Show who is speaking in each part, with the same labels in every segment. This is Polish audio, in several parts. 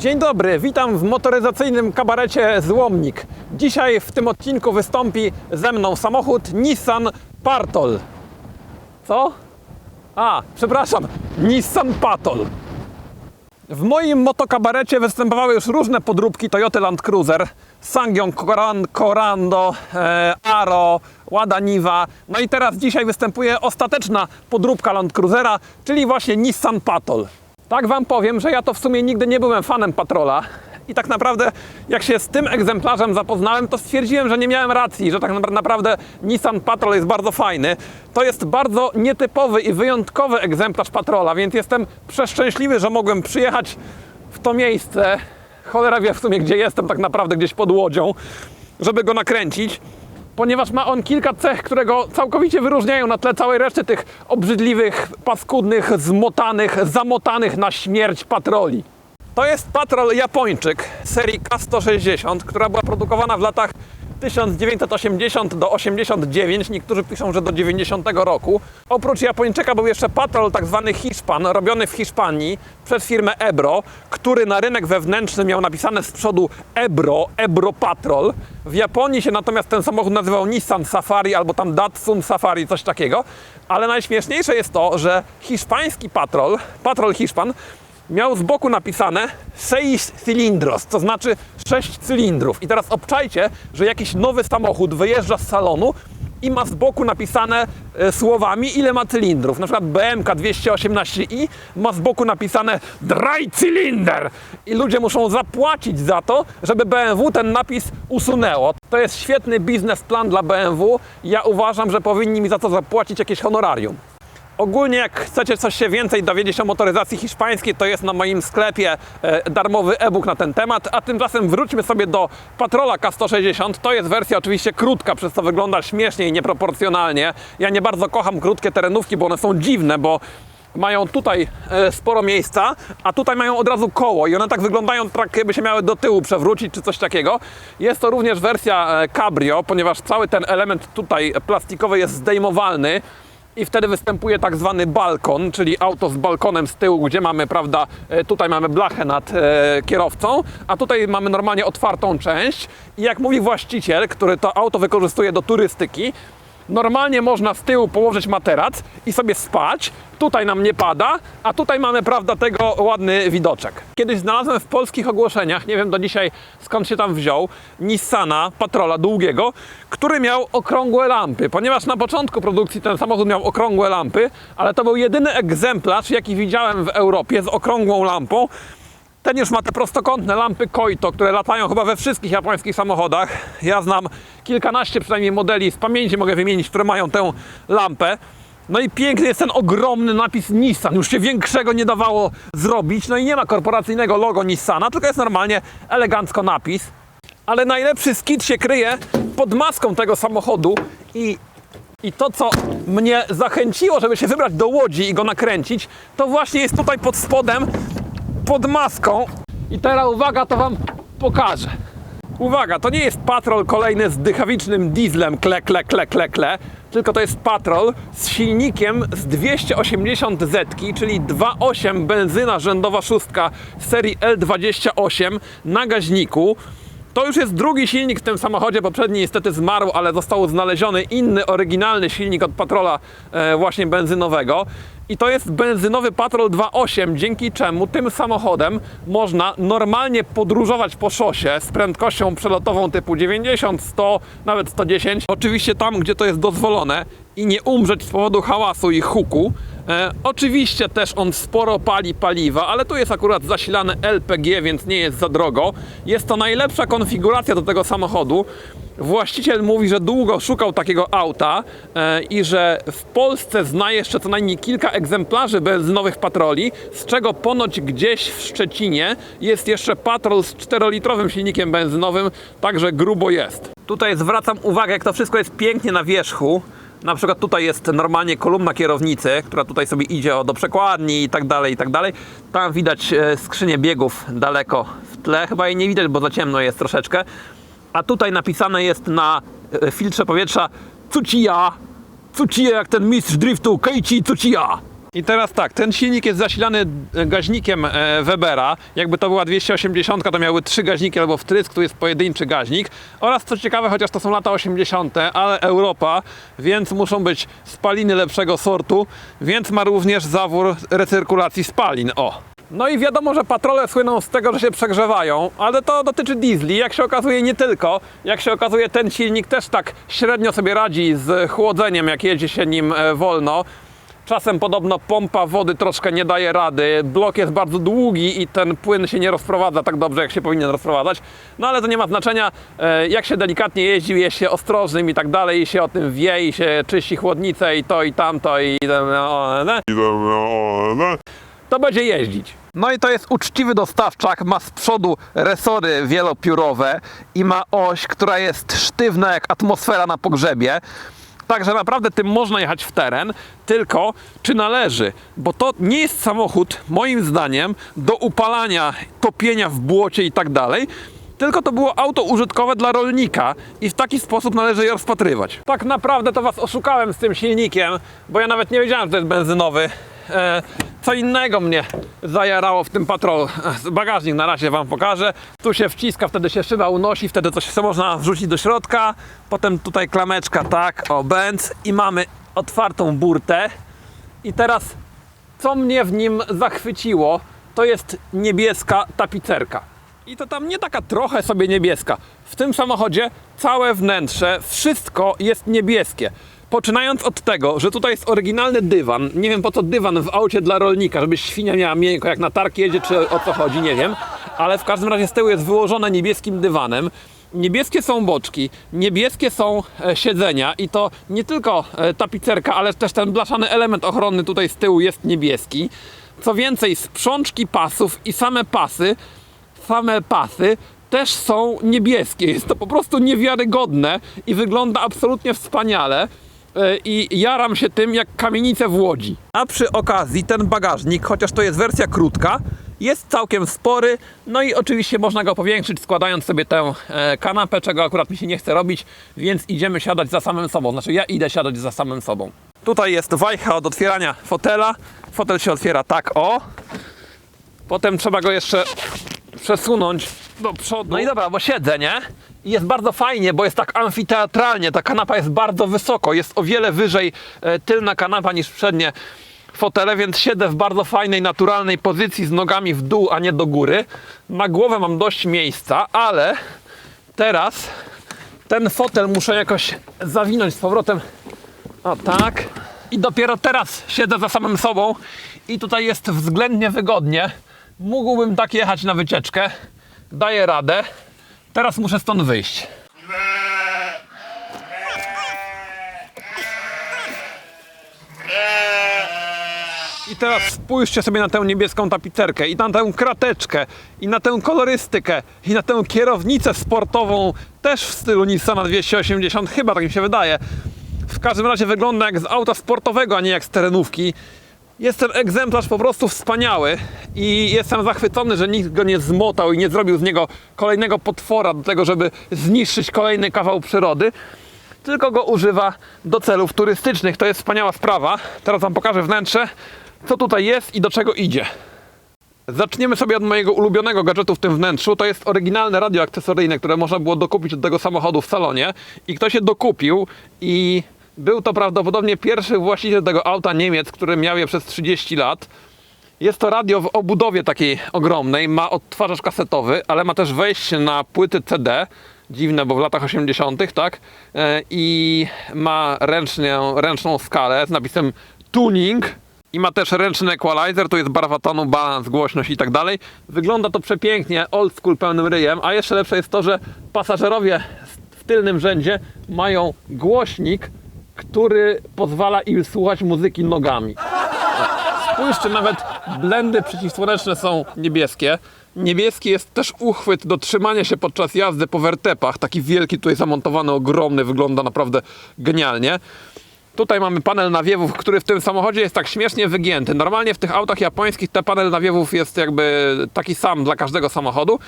Speaker 1: Dzień dobry, witam w motoryzacyjnym kabarecie Złomnik. Dzisiaj w tym odcinku wystąpi ze mną samochód Nissan Partol. Co? A, przepraszam, Nissan Patol. W moim motokabarecie występowały już różne podróbki Toyota Land Cruiser, Ssangyong Koran, Corando, e, Aro, Lada Niva. No i teraz dzisiaj występuje ostateczna podróbka Land Cruisera, czyli właśnie Nissan Patrol. Tak wam powiem, że ja to w sumie nigdy nie byłem fanem Patrola. I tak naprawdę, jak się z tym egzemplarzem zapoznałem, to stwierdziłem, że nie miałem racji, że tak na- naprawdę Nissan Patrol jest bardzo fajny. To jest bardzo nietypowy i wyjątkowy egzemplarz Patrola, więc jestem przeszczęśliwy, że mogłem przyjechać w to miejsce. Cholera wie w sumie, gdzie jestem, tak naprawdę gdzieś pod łodzią, żeby go nakręcić. Ponieważ ma on kilka cech, które go całkowicie wyróżniają na tle całej reszty tych obrzydliwych, paskudnych, zmotanych, zamotanych na śmierć patroli. To jest patrol Japończyk serii K160, która była produkowana w latach 1980 do 89, niektórzy piszą, że do 90 roku. Oprócz Japończyka był jeszcze patrol tak zwany Hiszpan, robiony w Hiszpanii przez firmę Ebro, który na rynek wewnętrzny miał napisane z przodu Ebro, Ebro Patrol. W Japonii się natomiast ten samochód nazywał Nissan Safari albo tam Datsun Safari, coś takiego. Ale najśmieszniejsze jest to, że hiszpański patrol, patrol Hiszpan, miał z boku napisane 6 cylindros, to znaczy 6 cylindrów. I teraz obczajcie, że jakiś nowy samochód wyjeżdża z salonu i ma z boku napisane e, słowami, ile ma cylindrów. Na przykład BMK 218i ma z boku napisane Dry Cylinder i ludzie muszą zapłacić za to, żeby BMW ten napis usunęło. To jest świetny biznesplan dla BMW. Ja uważam, że powinni mi za to zapłacić jakieś honorarium. Ogólnie jak chcecie coś się więcej dowiedzieć o motoryzacji hiszpańskiej, to jest na moim sklepie e, darmowy e-book na ten temat, a tymczasem wróćmy sobie do Patrola K160. To jest wersja oczywiście krótka, przez co wygląda śmiesznie i nieproporcjonalnie. Ja nie bardzo kocham krótkie terenówki, bo one są dziwne, bo mają tutaj e, sporo miejsca, a tutaj mają od razu koło i one tak wyglądają, tak jakby się miały do tyłu przewrócić czy coś takiego. Jest to również wersja e, cabrio, ponieważ cały ten element tutaj plastikowy jest zdejmowalny i wtedy występuje tak zwany balkon, czyli auto z balkonem z tyłu, gdzie mamy, prawda, e, tutaj mamy blachę nad e, kierowcą, a tutaj mamy normalnie otwartą część. I jak mówi właściciel, który to auto wykorzystuje do turystyki, Normalnie można z tyłu położyć materac i sobie spać. Tutaj nam nie pada, a tutaj mamy, prawda, tego ładny widoczek. Kiedyś znalazłem w polskich ogłoszeniach, nie wiem do dzisiaj skąd się tam wziął, Nissana Patrola długiego, który miał okrągłe lampy. Ponieważ na początku produkcji ten samochód miał okrągłe lampy, ale to był jedyny egzemplarz, jaki widziałem w Europie z okrągłą lampą. Ten już ma te prostokątne lampy Koito, które latają chyba we wszystkich japońskich samochodach. Ja znam kilkanaście przynajmniej modeli, z pamięci mogę wymienić, które mają tę lampę. No i piękny jest ten ogromny napis Nissan. Już się większego nie dawało zrobić. No i nie ma korporacyjnego logo Nissana, tylko jest normalnie elegancko napis. Ale najlepszy skit się kryje pod maską tego samochodu i i to, co mnie zachęciło, żeby się wybrać do Łodzi i go nakręcić, to właśnie jest tutaj pod spodem, pod maską. I teraz uwaga, to wam pokażę. Uwaga, to nie jest patrol kolejny z dychawicznym dieslem kle, kle, kle, kle, kle, tylko to jest patrol z silnikiem z 280 zetki, czyli 2.8 benzyna rzędowa szóstka serii L28 na gaźniku. To już jest drugi silnik w tym samochodzie. Poprzedni niestety zmarł, ale został znaleziony inny, oryginalny silnik od patrola e, właśnie benzynowego. I to jest benzynowy Patrol 2.8, dzięki czemu tym samochodem można normalnie podróżować po szosie z prędkością przelotową typu 90, 100, nawet 110. Oczywiście tam, gdzie to jest dozwolone i nie umrzeć z powodu hałasu i huku. E, oczywiście też on sporo pali paliwa, ale tu jest akurat zasilany LPG, więc nie jest za drogo. Jest to najlepsza konfiguracja do tego samochodu. Właściciel mówi, że długo szukał takiego auta e, i że w Polsce zna jeszcze co najmniej kilka egzemplarzy benzynowych patroli, z czego ponoć gdzieś w Szczecinie jest jeszcze patrol z 4-litrowym silnikiem benzynowym, także grubo jest. Tutaj zwracam uwagę, jak to wszystko jest pięknie na wierzchu. Na przykład tutaj jest normalnie kolumna kierownicy, która tutaj sobie idzie do przekładni i tak dalej, i tak dalej. Tam widać e, skrzynię biegów daleko w tle, chyba jej nie widać, bo za ciemno jest troszeczkę. A tutaj napisane jest na e, filtrze powietrza Tsuchiya, Tsuchiya jak ten mistrz driftu, Keiichi Tsuchiya. I teraz tak, ten silnik jest zasilany e, gaźnikiem e, Webera. Jakby to była 280, to miały trzy gaźniki albo wtrysk, tu jest pojedynczy gaźnik. Oraz co ciekawe, chociaż to są lata 80., ale Europa, więc muszą być spaliny lepszego sortu, więc ma również zawór recyrkulacji spalin. O! No i wiadomo, że patrole słyną z tego, że się przegrzewają, ale to dotyczy diesli. Jak się okazuje, nie tylko. Jak się okazuje, ten silnik też tak średnio sobie radzi z chłodzeniem, jak jedzie się nim e, wolno. Czasem podobno pompa wody troszkę nie daje rady, blok jest bardzo długi i ten płyn się nie rozprowadza tak dobrze, jak się powinien rozprowadzać. No ale to nie ma znaczenia, e, jak się delikatnie jeździ, jest się ostrożnym i tak dalej, i się o tym wie, i się czyści chłodnicę i to i tamto i... no, no, to będzie jeździć. No i to jest uczciwy dostawczak, ma z przodu resory wielopiórowe i ma oś, która jest sztywna jak atmosfera na pogrzebie. Także naprawdę tym można jechać w teren, tylko czy należy, bo to nie jest samochód, moim zdaniem, do upalania, topienia w błocie i tak dalej, tylko to było auto użytkowe dla rolnika i w taki sposób należy je rozpatrywać. Tak naprawdę to Was oszukałem z tym silnikiem, bo ja nawet nie wiedziałem, że to jest benzynowy. E, co innego mnie zajarało w tym patrolu. E, Bagażnik na razie Wam pokażę. Tu się wciska, wtedy się szyba unosi, wtedy coś można wrzucić do środka. Potem tutaj klameczka, tak, o, bęc i mamy otwartą burtę. I teraz, co mnie w nim zachwyciło, to jest niebieska tapicerka. I to tam nie taka trochę sobie niebieska. W tym samochodzie całe wnętrze, wszystko jest niebieskie. Poczynając od tego, że tutaj jest oryginalny dywan. Nie wiem po co dywan w aucie dla rolnika, żeby świnia miała miękko, jak na targ jedzie, czy o co chodzi, nie wiem. Ale w każdym razie z tyłu jest wyłożone niebieskim dywanem. Niebieskie są boczki, niebieskie są e, siedzenia i to nie tylko e, tapicerka, ale też ten blaszany element ochronny tutaj z tyłu jest niebieski. Co więcej, sprzączki pasów i same pasy same pasy też są niebieskie. Jest to po prostu niewiarygodne i wygląda absolutnie wspaniale. E, I jaram się tym jak kamienice w Łodzi. A przy okazji ten bagażnik, chociaż to jest wersja krótka, jest całkiem spory. No i oczywiście można go powiększyć, składając sobie tę e, kanapę, czego akurat mi się nie chce robić, więc idziemy siadać za samym sobą. Znaczy ja idę siadać za samym sobą. Tutaj jest wajcha od otwierania fotela. Fotel się otwiera tak o. Potem trzeba go jeszcze przesunąć do przodu. No i dobra, bo siedzę, nie? I jest bardzo fajnie, bo jest tak amfiteatralnie. Ta kanapa jest bardzo wysoko. Jest o wiele wyżej e, tylna kanapa niż przednie fotele, więc siedzę w bardzo fajnej, naturalnej pozycji z nogami w dół, a nie do góry. Na głowę mam dość miejsca, ale teraz ten fotel muszę jakoś zawinąć z powrotem. O tak. I dopiero teraz siedzę za samym sobą i tutaj jest względnie wygodnie. Mógłbym tak jechać na wycieczkę. Daję radę. Teraz muszę stąd wyjść. I teraz spójrzcie sobie na tę niebieską tapicerkę i na tę krateczkę i na tę kolorystykę i na tę kierownicę sportową też w stylu Nissana 280, chyba tak mi się wydaje. W każdym razie wygląda jak z auta sportowego, a nie jak z terenówki. Jest ten egzemplarz po prostu wspaniały i jestem zachwycony, że nikt go nie zmotał i nie zrobił z niego kolejnego potwora do tego, żeby zniszczyć kolejny kawał przyrody, tylko go używa do celów turystycznych. To jest wspaniała sprawa. Teraz Wam pokażę wnętrze, co tutaj jest i do czego idzie. Zaczniemy sobie od mojego ulubionego gadżetu w tym wnętrzu. To jest oryginalne radio akcesoryjne, które można było dokupić od tego samochodu w salonie. I ktoś je dokupił i był to prawdopodobnie pierwszy właściciel tego auta Niemiec, który miał je przez 30 lat. Jest to radio w obudowie takiej ogromnej, ma odtwarzacz kasetowy, ale ma też wejście na płyty CD. Dziwne, bo w latach 80., tak? E, I ma ręczną, ręczną skalę z napisem tuning. I ma też ręczny equalizer, tu jest barwa tonu, balans, głośność i tak dalej. Wygląda to przepięknie, old school pełnym ryjem, a jeszcze lepsze jest to, że pasażerowie w tylnym rzędzie mają głośnik, który pozwala im słuchać muzyki nogami. Spójrzcie, nawet blendy przeciwsłoneczne są niebieskie. Niebieski jest też uchwyt do trzymania się podczas jazdy po wertepach. Taki wielki tutaj zamontowany, ogromny, wygląda naprawdę genialnie. Tutaj mamy panel nawiewów, który w tym samochodzie jest tak śmiesznie wygięty. Normalnie w tych autach japońskich ten panel nawiewów jest jakby taki sam dla każdego samochodu.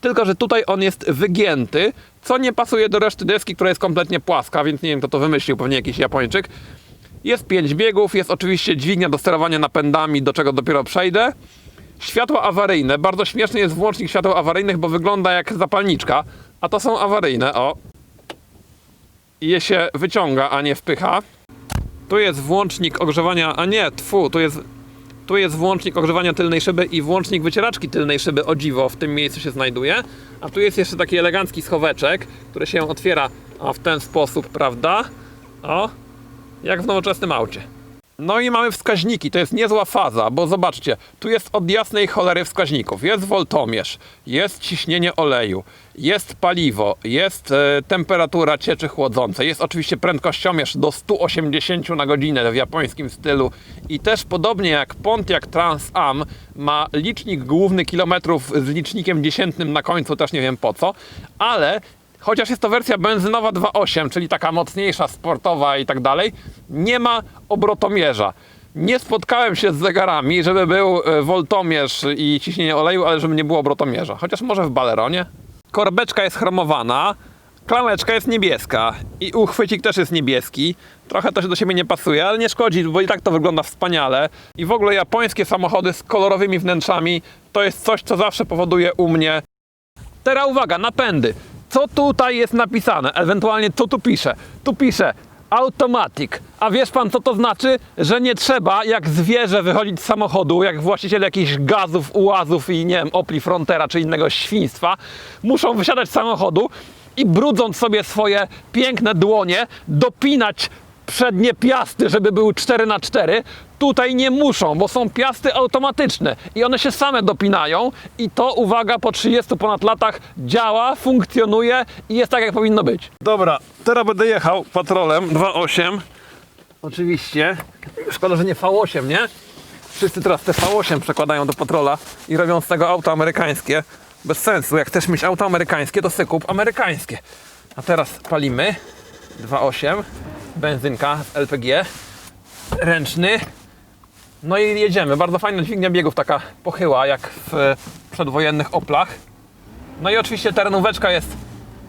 Speaker 1: Tylko, że tutaj on jest wygięty, co nie pasuje do reszty deski, która jest kompletnie płaska, więc nie wiem kto to wymyślił, pewnie jakiś Japończyk. Jest 5 biegów, jest oczywiście dźwignia do sterowania napędami, do czego dopiero przejdę. Światła awaryjne. Bardzo śmieszny jest włącznik świateł awaryjnych, bo wygląda jak zapalniczka, a to są awaryjne. O. Je się wyciąga, a nie wpycha. Tu jest włącznik ogrzewania, a nie, tfu, tu jest, tu jest włącznik ogrzewania tylnej szyby i włącznik wycieraczki tylnej szyby, o dziwo, w tym miejscu się znajduje. A tu jest jeszcze taki elegancki schoweczek, który się otwiera w ten sposób, prawda? O, jak w nowoczesnym aucie. No i mamy wskaźniki, to jest niezła faza, bo zobaczcie, tu jest od jasnej cholery wskaźników. Jest woltomierz, jest ciśnienie oleju, jest paliwo, jest e, temperatura cieczy chłodzącej, jest oczywiście prędkościomierz do 180 na godzinę w japońskim stylu i też podobnie jak Pontiac Trans Am ma licznik główny kilometrów z licznikiem dziesiętnym na końcu, też nie wiem po co, ale chociaż jest to wersja benzynowa 2.8, czyli taka mocniejsza, sportowa i tak dalej, nie ma obrotomierza. Nie spotkałem się z zegarami, żeby był e, woltomierz i ciśnienie oleju, ale żeby nie było obrotomierza. Chociaż może w baleronie. Korbeczka jest chromowana, klameczka jest niebieska i uchwycik też jest niebieski. Trochę to się do siebie nie pasuje, ale nie szkodzi, bo i tak to wygląda wspaniale. I w ogóle japońskie samochody z kolorowymi wnętrzami to jest coś, co zawsze powoduje u mnie Teraz uwaga, napędy. Co tutaj jest napisane? Ewentualnie co tu pisze? Tu pisze automatic. A wiesz pan co to znaczy? Że nie trzeba jak zwierzę wychodzić z samochodu, jak właściciel jakichś gazów, ułazów i nie wiem, Opli Frontera czy innego świństwa, muszą wysiadać z samochodu i brudząc sobie swoje piękne dłonie, dopinać przednie piasty, żeby były 4 na 4 Tutaj nie muszą, bo są piasty automatyczne i one się same dopinają i to, uwaga, po 30 ponad latach działa, funkcjonuje i jest tak, jak powinno być. Dobra, teraz będę jechał patrolem 2.8. Oczywiście. Szkoda, że nie V8, nie? Wszyscy teraz te V8 przekładają do patrola i robią z tego auto amerykańskie. Bez sensu, jak chcesz mieć auto amerykańskie, to sobie kup amerykańskie. A teraz palimy 2.8, benzynka z LPG, ręczny. No i jedziemy. Bardzo fajna dźwignia biegów, taka pochyła, jak w przedwojennych Oplach. No i oczywiście terenóweczka jest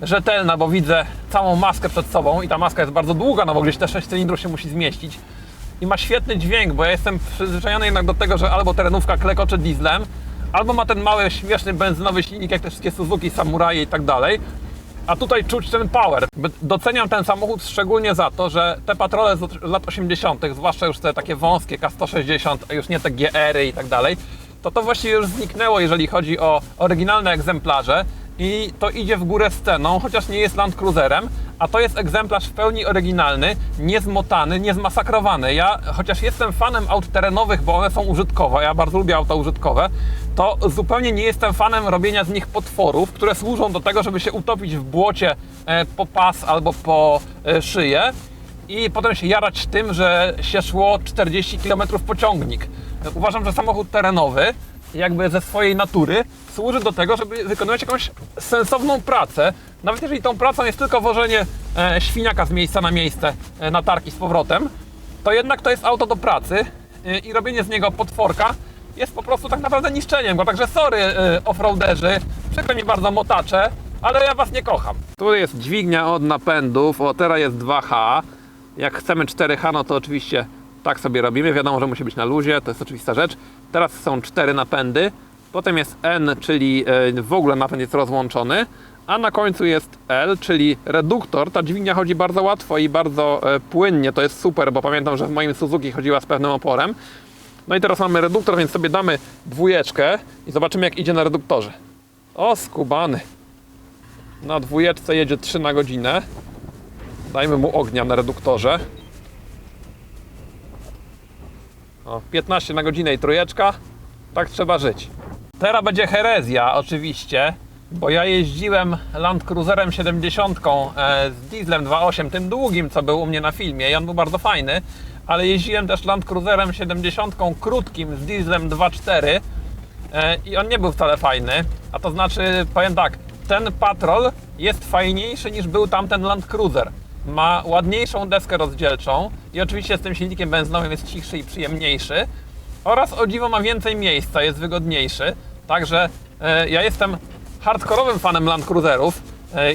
Speaker 1: rzetelna, bo widzę całą maskę przed sobą i ta maska jest bardzo długa, no bo gdzieś te 6 cylindrów się musi zmieścić. I ma świetny dźwięk, bo ja jestem przyzwyczajony jednak do tego, że albo terenówka klekocze dieslem, albo ma ten mały, śmieszny benzynowy silnik, jak te wszystkie Suzuki, Samuraje i tak dalej. A tutaj czuć ten power. Doceniam ten samochód szczególnie za to, że te patrole z lat 80., zwłaszcza już te takie wąskie K160, a już nie te GR-y i tak dalej, to to właściwie już zniknęło, jeżeli chodzi o oryginalne egzemplarze i to idzie w górę z ceną, chociaż nie jest Land Cruiserem, a to jest egzemplarz w pełni oryginalny, niezmotany, niezmasakrowany. Ja, chociaż jestem fanem aut terenowych, bo one są użytkowe, ja bardzo lubię auta użytkowe, to zupełnie nie jestem fanem robienia z nich potworów, które służą do tego, żeby się utopić w błocie e, po pas albo po e, szyję i potem się jarać tym, że się szło 40 km pociągnik. Uważam, że samochód terenowy jakby ze swojej natury służy do tego, żeby wykonywać jakąś sensowną pracę. Nawet jeżeli tą pracą jest tylko wożenie e, świniaka z miejsca na miejsce e, na tarki z powrotem, to jednak to jest auto do pracy e, i robienie z niego potworka jest po prostu tak naprawdę niszczeniem go. Także sorry e, offroaderzy, przykro mi bardzo motacze, ale ja was nie kocham. Tu jest dźwignia od napędów, o teraz jest 2H. Jak chcemy 4H, no to oczywiście tak sobie robimy. Wiadomo, że musi być na luzie, to jest oczywista rzecz. Teraz są cztery napędy, potem jest N, czyli e, w ogóle napęd jest rozłączony, a na końcu jest L, czyli reduktor. Ta dźwignia chodzi bardzo łatwo i bardzo e, płynnie, to jest super, bo pamiętam, że w moim Suzuki chodziła z pewnym oporem. No i teraz mamy reduktor, więc sobie damy dwójeczkę i zobaczymy jak idzie na reduktorze. O, skubany. Na dwójeczce jedzie 3 na godzinę. Dajmy mu ognia na reduktorze. O, 15 na godzinę i trójeczka. Tak trzeba żyć. Teraz będzie herezja oczywiście, bo ja jeździłem Land Cruiserem 70 e, z dieslem 2.8, tym długim, co był u mnie na filmie i on był bardzo fajny, ale jeździłem też Land Cruiserem 70 krótkim z dieslem 2.4 e, i on nie był wcale fajny, a to znaczy, powiem tak, ten Patrol jest fajniejszy niż był tamten Land Cruiser. Ma ładniejszą deskę rozdzielczą i oczywiście z tym silnikiem benzynowym jest cichszy i przyjemniejszy oraz o dziwo ma więcej miejsca, jest wygodniejszy. Także e, ja jestem hardkorowym fanem Land Cruiserów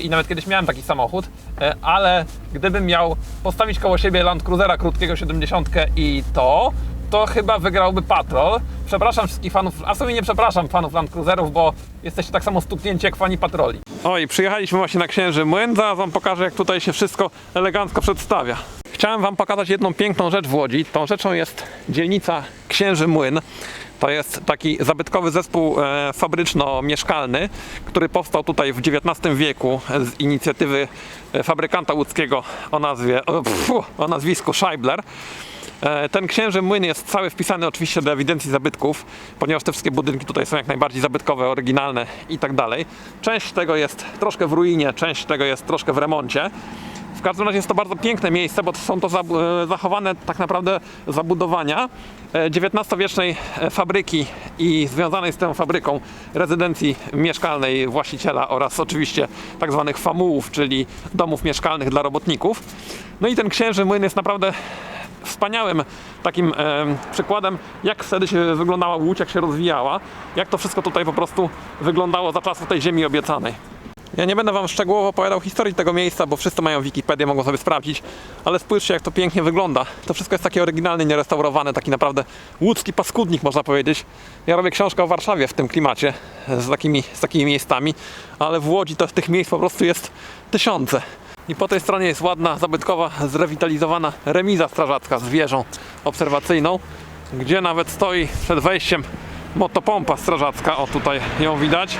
Speaker 1: i nawet kiedyś miałem taki samochód, e, ale gdybym miał postawić koło siebie Land Cruisera krótkiego 70 i to, to chyba wygrałby Patrol. Przepraszam wszystkich fanów, a w sumie nie przepraszam fanów Land Cruiserów, bo jesteście tak samo stuknięci jak fani Patroli. Oj, przyjechaliśmy właśnie na Księży Młyn, zaraz wam pokażę jak tutaj się wszystko elegancko przedstawia. Chciałem wam pokazać jedną piękną rzecz w Łodzi. Tą rzeczą jest dzielnica Księży Młyn. To jest taki zabytkowy zespół e, fabryczno-mieszkalny, który powstał tutaj w XIX wieku z inicjatywy e, fabrykanta łódzkiego o, nazwie, o, nazwisku Scheibler. E, Ten księży młyn jest cały wpisany oczywiście do ewidencji zabytków, ponieważ te wszystkie budynki tutaj są jak najbardziej zabytkowe, oryginalne i tak dalej. Część tego jest troszkę w ruinie, część tego jest troszkę w remoncie. W każdym razie jest to bardzo piękne miejsce, bo są to e, zachowane tak naprawdę zabudowania e, XIX-wiecznej e, fabryki i związanej z tą fabryką rezydencji mieszkalnej właściciela oraz oczywiście tak zwanych famułów, czyli domów mieszkalnych dla robotników. No i ten księży młyn jest naprawdę wspaniałym takim e, przykładem, jak wtedy się wyglądała Łódź, jak się rozwijała, jak to wszystko tutaj po prostu wyglądało za czasów tej ziemi obiecanej. Ja nie będę wam szczegółowo opowiadał historii tego miejsca, bo wszyscy mają Wikipedię, mogą sobie sprawdzić, ale spójrzcie jak to pięknie wygląda. To wszystko jest takie oryginalne, nierestaurowane, taki naprawdę łódzki paskudnik można powiedzieć. Ja robię książkę o Warszawie w tym klimacie, z takimi, z takimi miejscami, ale w Łodzi to tych miejsc po prostu jest tysiące. I po tej stronie jest ładna, zabytkowa, zrewitalizowana remiza strażacka z wieżą obserwacyjną, gdzie nawet stoi przed wejściem motopompa strażacka. O, tutaj ją widać.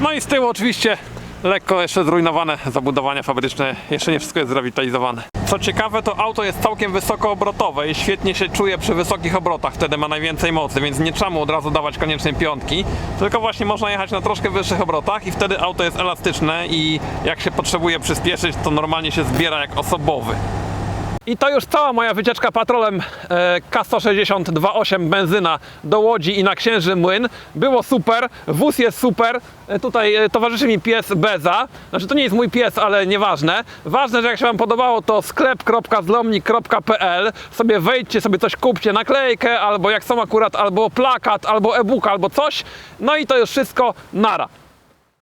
Speaker 1: No i z tyłu oczywiście lekko jeszcze zrujnowane zabudowania fabryczne, jeszcze nie wszystko jest zrewitalizowane. Co ciekawe, to auto jest całkiem wysokoobrotowe i świetnie się czuje przy wysokich obrotach, wtedy ma najwięcej mocy, więc nie trzeba mu od razu dawać koniecznie piątki, tylko właśnie można jechać na troszkę wyższych obrotach i wtedy auto jest elastyczne i jak się potrzebuje przyspieszyć, to normalnie się zbiera jak osobowy. I to już cała moja wycieczka patrolem e, K160 2.8 benzyna do Łodzi i na Księży Młyn. Było super, wóz jest super. E, tutaj e, towarzyszy mi pies Beza. Znaczy to nie jest mój pies, ale nieważne. Ważne, że jak się Wam podobało, to sklep.zlomnik.pl sobie wejdźcie, sobie coś kupcie, naklejkę, albo jak są akurat, albo plakat, albo e-book, albo coś. No i to już wszystko, nara.